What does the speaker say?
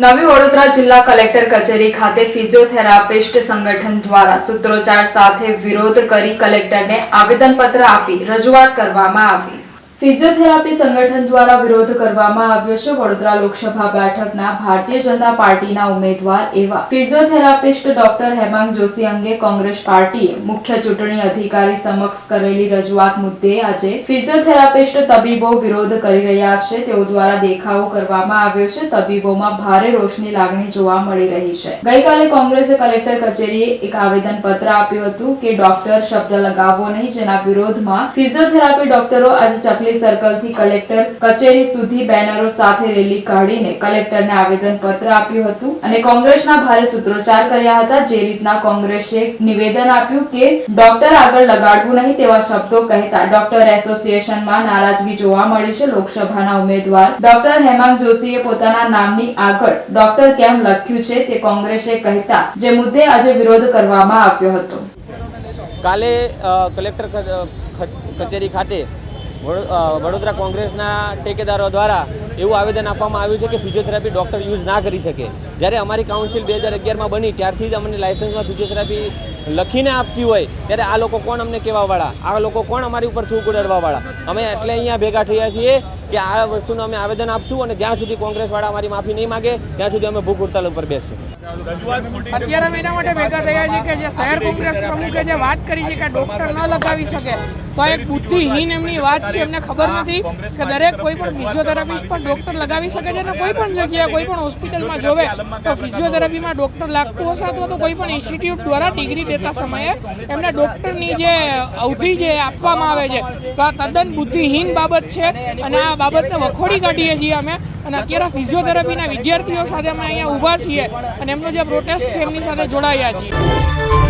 નવી વડોદરા જિલ્લા કલેક્ટર કચેરી ખાતે ફિઝિયોથેરાપિસ્ટ સંગઠન દ્વારા સૂત્રોચ્ચાર સાથે વિરોધ કરી કલેક્ટરને આવેદનપત્ર આપી રજૂઆત કરવામાં આવી. ફિઝિયોથેરાપી સંગઠન દ્વારા વિરોધ કરવામાં આવ્યો છે. વડોદરા લોકસભા બેઠકના ભારતીય જનતા પાર્ટીના ઉમેદવાર એવા ફિઝિયોથેરાપિસ્ટ ડોક્ટર હેમાંગ જોશી અંગે કોંગ્રેસ પાર્ટીએ મુખ્ય ચૂંટણી અધિકારી સમક્ષ કરેલી રજૂઆત મુદ્દે આજે ફિઝિયોથેરાપિસ્ટ તબીબો વિરોધ કરી રહ્યા છે. તેઓ દ્વારા દેખાવો કરવામાં આવ્યો છે. તબીબોમાં ભારે રોષની લાગણી જોવા મળી રહી છે. ગઈકાલે કોંગ્રેસે કલેક્ટર કચેરીએ એક આવેદન પત્ર આપ્યું હતું કે ડોક્ટર શબ્દ લગાવવો નહીં, જેના વિરોધમાં ફિઝિયોથેરાપી ડોક્ટરો આજે ચકલી સર્કલથી કલેક્ટર કચેરી સુધી બેનરો સાથે રેલી કાઢીને કલેક્ટરને આવેદન પત્ર આપ્યું હતું અને કોંગ્રેસના ભારે સૂત્રોચ્ચાર કર્યા હતા જે રીતના કોંગ્રેસે નિવેદન આપ્યું કે ડોક્ટર આગળ લગાડવું નહીં તેવા શબ્દો કહેતા ડોક્ટર એસોસિએશનમાં નારાજગી જોવા મળી છે. લોકસભાના ઉમેદવાર ડોક્ટર હેમાંગ જોશીએ પોતાના નામની આગળ ડોક્ટર કેમ લખ્યું છે તે કોંગ્રેસે કહેતા જે મુદ્દે આજે વિરોધ કરવામાં આવ્યો હતો. કાલે કલેક્ટર કચેરી ખાતે વડોદરા કોંગ્રેસના ટેકેદારો દ્વારા એવું આવેદન આપવામાં આવ્યું છે કે ફિઝિયોથેરાપી ડૉક્ટર યુઝ ના કરી શકે. જ્યારે અમારી કાઉન્સિલ બે હજાર અગિયારમાં બની, ત્યારથી જ અમને લાઇસન્સમાં ફિઝિયોથેરાપી લખીને આપતી હોય, ત્યારે આ લોકો કોણ અમને કહેવાવાળા? આ લોકો કોણ અમારી ઉપર થૂક ઉડાડવાવાળા? અમે એટલે અહીંયા ભેગા થયા છીએ કે આ વસ્તુનું અમે આવેદન આપશું અને જ્યાં સુધી કોંગ્રેસવાળા અમારી માફી નહીં માગે, ત્યાં સુધી અમે ભૂખ હડતાલ ઉપર બેસશું. અત્યારે અમે એના માટે ભેગા થયા છે કે જે શહેર કોંગ્રેસ પ્રમુખે જે વાત કરી છે કે ડોક્ટર ન લગાવી શકે, તો એક બુદ્ધિહીન એમની વાત છે, એમને ખબર નથી કે દરેક કોઈ પણ ફિઝિયોથેરાપિસ્ટ પણ ડોક્ટર લગાવી શકે છે અને કોઈ પણ જગ્યાએ, કોઈ પણ હોસ્પિટલમાં જોવે, તો ફિઝિયોથેરાપીમાં ડોક્ટર લાગતું હશે અથવા તો કોઈ પણ ઇન્સ્ટિટ્યૂટ દ્વારા ડિગ્રી દેતા સમયે એમને ડૉક્ટરની જે અવધિ જે આપવામાં આવે છે, તો આ તદ્દન બુદ્ધિહીન બાબત છે અને આ બાબતને વખોડી કાઢીએ છીએ અમે. અને અત્યારે ફિઝિયોથેરાપીના વિદ્યાર્થીઓ સાથે અમે અહીંયા ઊભા છીએ અને એમનો જે પ્રોટેસ્ટ છે, એમની સાથે જોડાયા છીએ.